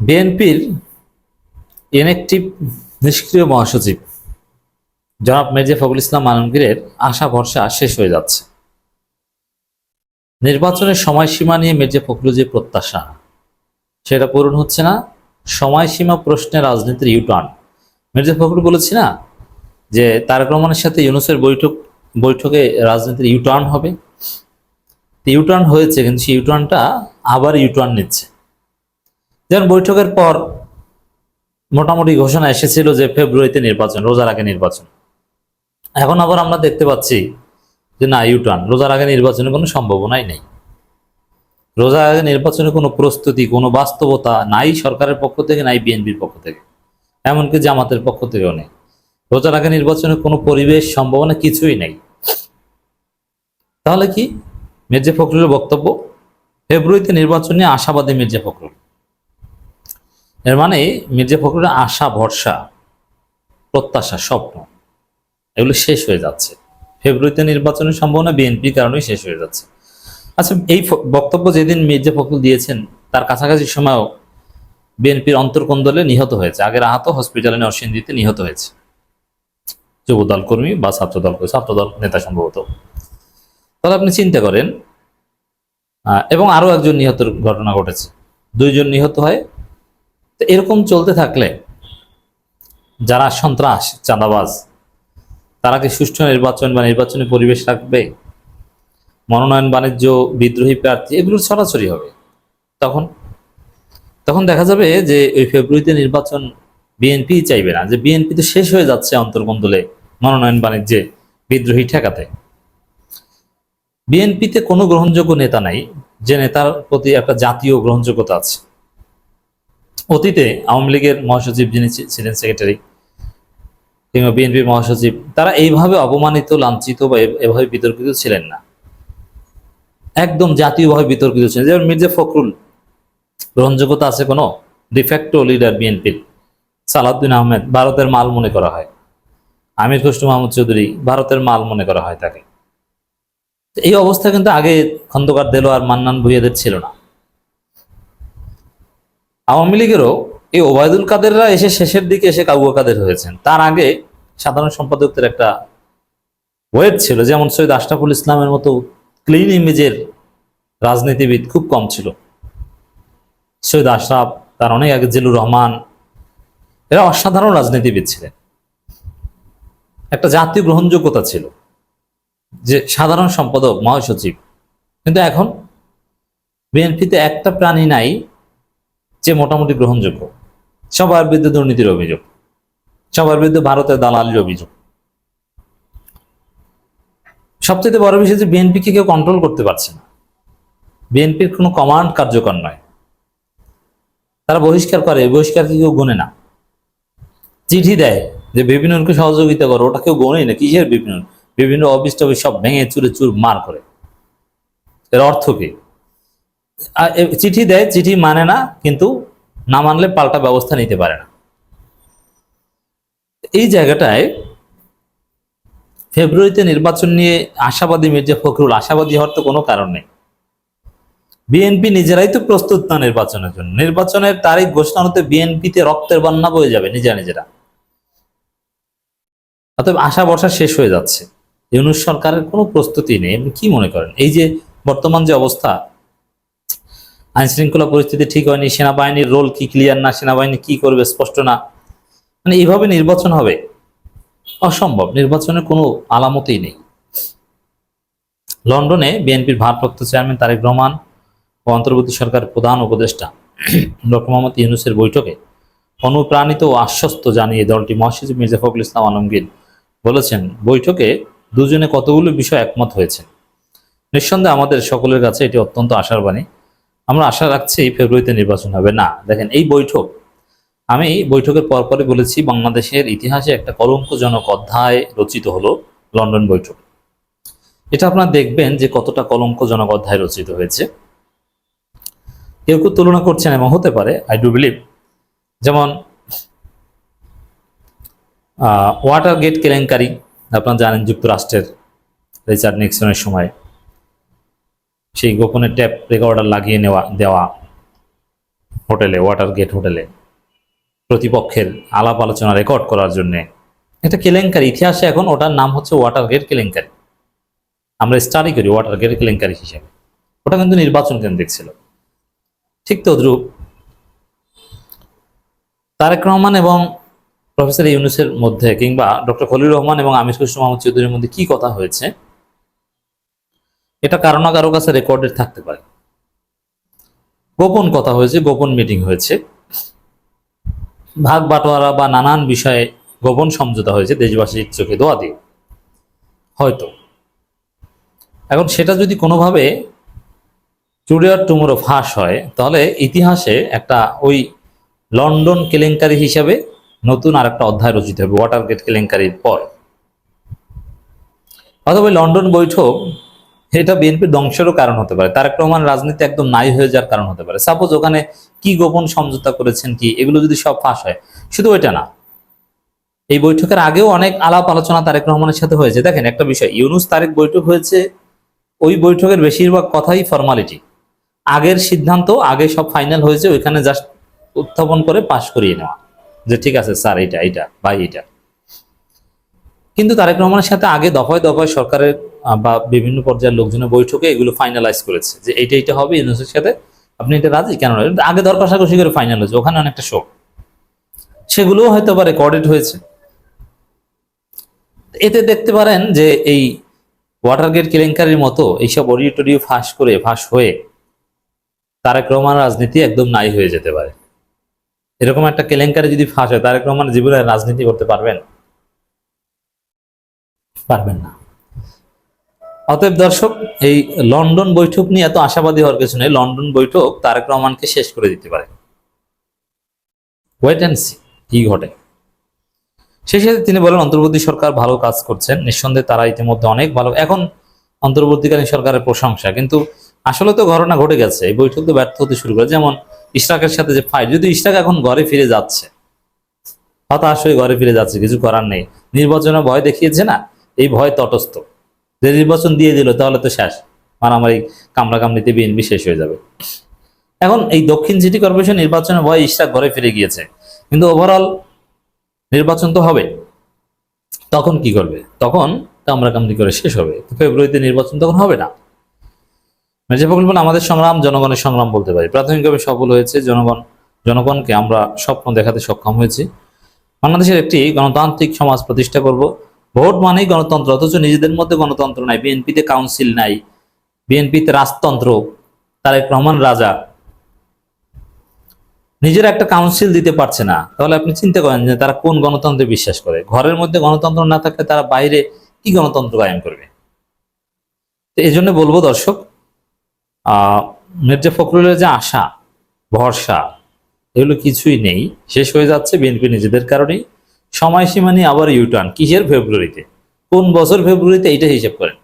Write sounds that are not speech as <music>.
বিএনপির ইনএক্টিভ নিষ্ক্রিয় মহাসচিব। জনাব মির্জা ফখরুল ইসলাম আলমগীরের আশা ভরসা শেষ হয়ে যাচ্ছে। নির্বাচনের সময়সীমা নিয়ে মির্জা ফখরুল যে প্রত্যাশা, সেটা পূরণ হচ্ছে না। সময়সীমা প্রশ্নে রাজনীতির ইউটার্ন মির্জা ফখরুল বলেছি না যে তারেক রহমানের সাথে ইউনুসের বৈঠক, বৈঠকে রাজনীতির ইউটার্ন হবে। ইউটার্ন হয়েছে, কিন্তু সেই ইউটার্নটা আবার ইউটার্ন নিচ্ছে। যেমন বৈঠকের পর মোটামুটি ঘোষণা এসেছিল যে ফেব্রুয়ারিতে নির্বাচন, রোজার আগে নির্বাচন। এখন আবার আমরা দেখতে পাচ্ছি যে না ইউটার্ন রোজার আগে নির্বাচনের কোনো সম্ভাবনাই নেই। রোজার আগে নির্বাচনে কোনো প্রস্তুতি, কোনো বাস্তবতা নাই সরকারের পক্ষ থেকে, নাই বিএনপির পক্ষ থেকে। এমনকি জামাতের পক্ষ থেকেও নেই। রোজার আগে নির্বাচনে কোনো পরিবেশ, সম্ভাবনা কিছুই নেই। তাহলে কি? মির্জা ফখরুলের বক্তব্য? ফেব্রুয়ারিতে নির্বাচন নিয়ে আশাবাদী মির্জা ফখরুল। এর মানে মির্জা ফখরুলের আশা, ভরসা, প্রত্যাশা, স্বপ্ন, এগুলো শেষ হয়ে যাচ্ছে। ফেব্রুয়ারিতে নির্বাচনের সম্ভাবনা বিএনপির কারণেই শেষ হয়ে যাচ্ছে। আচ্ছা এই বক্তব্য যেদিন মির্জা ফখরুল দিয়েছেন, তার কাছাকাছি সময়ও বিএনপির অন্তর্কন্দলে নিহত হয়েছে। আগের আহত হসপিটালে নরসিংদীতে নিহত হয়েছে। যুবদল কর্মী বা ছাত্রদল ছাত্রদল নেতা সম্ভবত। তাহলে আপনি চিন্তা করেন এবং আরও একজন নিহতের ঘটনা ঘটেছে। দুইজন নিহত হয় তো এরকম চলতে থাকলে যারা সন্ত্রাস, চাঁদাবাজ, তারা কি সুষ্ঠু নির্বাচন বা নির্বাচনী পরিবেশ রাখবে? মনোনয়ন, বাণিজ্য, বিদ্রোহী প্রার্থী এগুলো ছড়াছড়ি হবে। তখন তখন দেখা যাবে যে ওই ফেব্রুয়ারিতে নির্বাচন বিএনপি চাইবে না, যে বিএনপি তো শেষ হয়ে যাচ্ছে অন্তর্কন্দলে মনোনয়ন, বাণিজ্যে, বিদ্রোহী ঠেকাতে। বিএনপিতে কোনো গ্রহণযোগ্য নেতা নাই, যে নেতার প্রতি একটা জাতীয় গ্রহণযোগ্যতা আছে। অতীতে আওয়ামী লীগের মহাসচিব যিনি ছিলেন সেক্রেটারি কিংবা বিএনপির মহাসচিব, তারা এইভাবে অপমানিত, লাঞ্ছিত বা এভাবে বিতর্কিত ছিলেন না। একদম জাতীয়ভাবে বিতর্কিত ছিলেন। যেমন মির্জা ফখরুল, গ্রহণযোগ্যতা আছে কোনো? ডিফ্যাক্টো লিডার বিএনপির সালাউদ্দিন আহমেদ, ভারতের মাল মনে করা হয়। আমির খসরু মাহমুদ চৌধুরী, ভারতের মাল মনে করা হয় তাকে। এই অবস্থা কিন্তু আগে খন্দকার দেলোয়ার, মান্নান ভুইয়াদের ছিল না। আওয়ামী লীগেরও এই ওবায়দুল কাদেররা এসে শেষের দিকে এসে কাবুয়া কাদের হয়েছেন? তার আগে সাধারণ সম্পাদকদের একটা ওয়েট ছিল, যেমন সৈয়দ আশরাফুল ইসলামের মতো ক্লিন ইমেজের রাজনীতিবিদ খুব কম ছিল। সৈয়দ আশরাফ, তার অনেক আগে জিলুর রহমান, এরা অসাধারণ রাজনীতিবিদ ছিলেন। একটা জাতীয় গ্রহণযোগ্যতা ছিল যে সাধারণ সম্পাদক, মহাসচিব। কিন্তু এখন বিএনপিতে একটা প্রাণী নাই যে মোটামুটি গ্রহণযোগ্য। সবার বিরুদ্ধে দুর্নীতির অভিযোগ। সবার বিরুদ্ধে ভারতের দালালির অভিযোগ। সবচেয়ে বড় বিষয় যে বিএনপিকে কেউ কন্ট্রোল করতে পারছে না। বিএনপির কোনো কমান্ড কার্যকর নয়। তারা বহিষ্কার করে বহিষ্কারকে কেউ গুনে না। চিঠি দেয় যে বিভিন্নকে সহযোগিতা করো, ওটা কেউ গোনেই না, কিসের বিভিন্ন? বিভিন্ন অফিস সব ভেঙে চুরে চুর মার করে। এর অর্থ কি? চিঠি দেয়, চিঠি মানে না, কিন্তু না মানলে পাল্টা ব্যবস্থা নিতে পারে না। এই জায়গাটায় ফেব্রুয়ারিতে নির্বাচন নিয়ে আশাবাদী মির্জা ফখরুল, আশাবাদী হওয়ার তো কোনো কারণ নেই। বিএনপি নিজেরাই তো প্রস্তুত না নির্বাচনের জন্য। নির্বাচনের তারিখ ঘোষণা হতে বিএনপিতে রক্তের বন্যা বয়ে যাবে নিজেরা নিজেরা। অতএব আশা বর্ষা শেষ হয়ে যাচ্ছে। ইউনুস সরকারের কোনো প্রস্তুতি নেই। আপনি কি মনে করেন? এই যে বর্তমান যে অবস্থা আইন শৃঙ্খলা পরিস্থিতি ঠিক হয়নি, সেনাবাহিনীর রোল কি ক্লিয়ার না, সেনাবাহিনী কি করবে স্পষ্ট না? মানে এইভাবে নির্বাচন হবে? অসম্ভব, নির্বাচনের কোনো আলামতই নেই। লন্ডনে বিএনপির ভারপ্রাপ্ত চেয়ারম্যান তারেক রহমান ও অন্তর্বর্তী সরকারের প্রধান উপদেষ্টা <clears throat> ডক্টর মোহাম্মদ ইউনুসের বৈঠকে অনুপ্রাণিত ও আশ্বস্ত জানিয়ে দলটি মহাসচিব মির্জা ফখরুল ইসলাম আলমগীর বলেছেন, বৈঠকে দুজনে কতগুলো বিষয় একমত হয়েছে। নিঃসন্দেহে আমাদের সকলের কাছে এটি অত্যন্ত আশার বাণী। আমরা আশা রাখছি ফেব্রুয়ারিতে নির্বাচন হবে। না, দেখেন এই বৈঠক, আমি বৈঠকের পরপরই বলেছি বাংলাদেশের ইতিহাসে একটা কলঙ্কজনক অধ্যায় রচিত হলো লন্ডন বৈঠক। এটা আপনারা দেখবেন যে কতটা কলঙ্কজনক অধ্যায় রচিত হয়েছে। কেউ কেউ তুলনা করছেন এবং হতে পারে আই ডু বিলিভ যেমন ওয়াটার গেট কেলেঙ্কারি, আপনারা জানেন যুক্তরাষ্ট্রের রিচার্ড নিক্সনের সময়। সেই গোপনে ট্যাপ রেকর্ডার লাগিয়ে নেওয়া, দেওয়া হোটেলে ওয়াটার গেট হোটেলে প্রতিপক্ষের আলাপ আলোচনা রেকর্ড করার জন্য। একটা কেলেঙ্কারি। ইতিহাসে এখন ওটার নাম হচ্ছে ওয়াটার গেট কেলেঙ্কারি। আমরা স্টাডি করি ওয়াটার গেট কেলেঙ্কারি হিসেবে। ওটা কিন্তু নির্বাচন কেন্দ্রিক ছিল। ঠিক তদ্রুপ তারেক রহমান এবং প্রফেসর ইউনুসের মধ্যে কিংবা ডক্টর খলিল রহমান এবং আমির কৃষ্ণ মোহাম্মদ চৌধুরীর মধ্যে কি কথা হয়েছে? এটা কারও না কারও কাছে রেকর্ডেড থাকতে পারে। গোপন কথা হয়েছে, গোপন মিটিং হয়েছে। ভাগ বাটোয়ারা বা নানান বিষয়ে গোপন সমঝোতা হয়েছে দেশবাসীর চোখে দোয়া দিয়ে। হয়তো। এখন সেটা যদি কোনোভাবে টুডে আর টুমোরো ফাঁস হয়, তাহলে ইতিহাসে একটা ওই লন্ডন কেলেঙ্কারি হিসাবে নতুন আর একটা অধ্যায় রচিত হবে ওয়াটার গেট কেলেঙ্কারির পর। অথবা লন্ডন বৈঠক এটা বিএনপির ধ্বংসেরও কারণ হতে পারে। তারেক রহমান রাজনীতি একদম নাই হয়ে যাওয়ার কারণ হতে পারে। সাপোজ ওখানে কি গোপন সমঝোতা করেছেন কি, এগুলো যদি সব ফাঁস হয়, শুধু ওইটা না। এই বৈঠকের আগেও অনেক আলাপ আলোচনা তারেক রহমানের সাথে হয়েছে। দেখেন একটা বিষয়, ইউনুস তারেক বৈঠক হয়েছে, ওই বৈঠকের বেশিরভাগ কথাই ফর্মালিটি আগের সিদ্ধান্ত, আগে সব ফাইনাল হয়েছে, ওইখানে জাস্ট উত্থাপন করে পাশ করিয়ে নেওয়া। যে ঠিক আছে, স্যার, এইটা এইটা, ভাই, এইটা। কিন্তু তারেক রহমানের সাথে আগে দফায় দফায় সরকারের বা বিভিন্ন পর্যায়ের লোকজনের বৈঠকে এগুলো ফাইনালাইজ করেছে যে এইটা এইটা হবে ইউনুসের সাথে। আপনি এটা রাজি? কেন আগে দর কষাকষি করে ফাইনাল হয়েছে ওখানে অনেকটা শোক সেগুলোও হয়তো বা রেকর্ডেড হয়েছে। এতে দেখতে পারেন যে এই ওয়াটারগেট কেলেঙ্কারির মতো এইসব অডিও ফাঁস করে, ফাঁস হয়ে তারেক রহমান রাজনীতি একদম নাই হয়ে যেতে পারে। এরকম একটা কেলেঙ্কারি যদি ফাঁস হয়, তারেক রহমান জীবনে রাজনীতি করতে পারবেন? পারবেন না। অতএব দর্শক, এই লন্ডন বৈঠক নিয়ে এত আশাবাদী হওয়ার কিছু নেই। লন্ডন বৈঠক তারেক রহমানকে শেষ করে দিতে পারে। ওয়েট অ্যান্ড সি কি ঘটে? সাথে তিনি বলেন, অন্তর্বর্তী সরকার ভালো কাজ করছেন। নিঃসন্দেহে তারা ইতিমধ্যে অনেক ভালো। এখন অন্তর্বর্তীকালীন সরকারের প্রশংসা। কিন্তু আসলে তো ঘটনা ঘটে গেছে। এই বৈঠক তো ব্যর্থ হতে শুরু করে। যেমন ইশরাকের সাথে যে ফাইট যদি ইশরাক এখন ঘরে ফিরে যাচ্ছে, হতাশ হয়ে ঘরে ফিরে যাচ্ছে, কিছু করার নেই। নির্বাচনে ভয় দেখিয়েছে না? এই ভয় তটস্থ। যে নির্বাচন দিয়ে দিল, তাহলে তো শেষ। মারামারি কামড়া কামড়িতে বিএনপি শেষ হয়ে যাবে। এখন এই দক্ষিণ সিটি কর্পোরেশন নির্বাচনে ভয় ইশরাক ঘরে ফিরে গিয়েছে। কিন্তু ওভারঅল নির্বাচন তো হবে। তখন কি করবে? তখন কামড়া কামড়ি করে শেষ হবে। ফেব্রুয়ারিতে নির্বাচন তখন হবে না। মির্জা ফখরুল বলেন, আমাদের সংগ্রাম জনগণের সংগ্রাম বলতে পারি। প্রাথমিকভাবে সফল হয়েছে জনগণ, জনগণকে আমরা স্বপ্ন দেখাতে সক্ষম হয়েছি। বাংলাদেশের একটি গণতান্ত্রিক সমাজ প্রতিষ্ঠা করব। ভোট মানেই গণতন্ত্র, অথচ নিজেদের মধ্যে গণতন্ত্র নাই, বিএনপিতে কাউন্সিল নাই, বিএনপিতে রাজতন্ত্র, তারেক রহমান রাজা। নিজের একটা কাউন্সিল দিতে পারছে না। তাহলে আপনি চিন্তা করেন যে তারা কোন গণতন্ত্রে বিশ্বাস করে? ঘরের মধ্যে গণতন্ত্র না থাকলে তারা বাইরে কি গণতন্ত্র কায়েম করবে? তো এই জন্য বলব দর্শক মির্জা ফখরুলের যে আশা, ভরসা, এগুলো কিছুই নেই। শেষ হয়ে যাচ্ছে বিএনপি নিজেদের কারণেই। সময়সীমা নিয়ে আবার ইউটার্ন কিসের ফেব্রুয়ারিতে কোন বছর ফেব্রুয়ারিতে এইটা হিসেব করেন?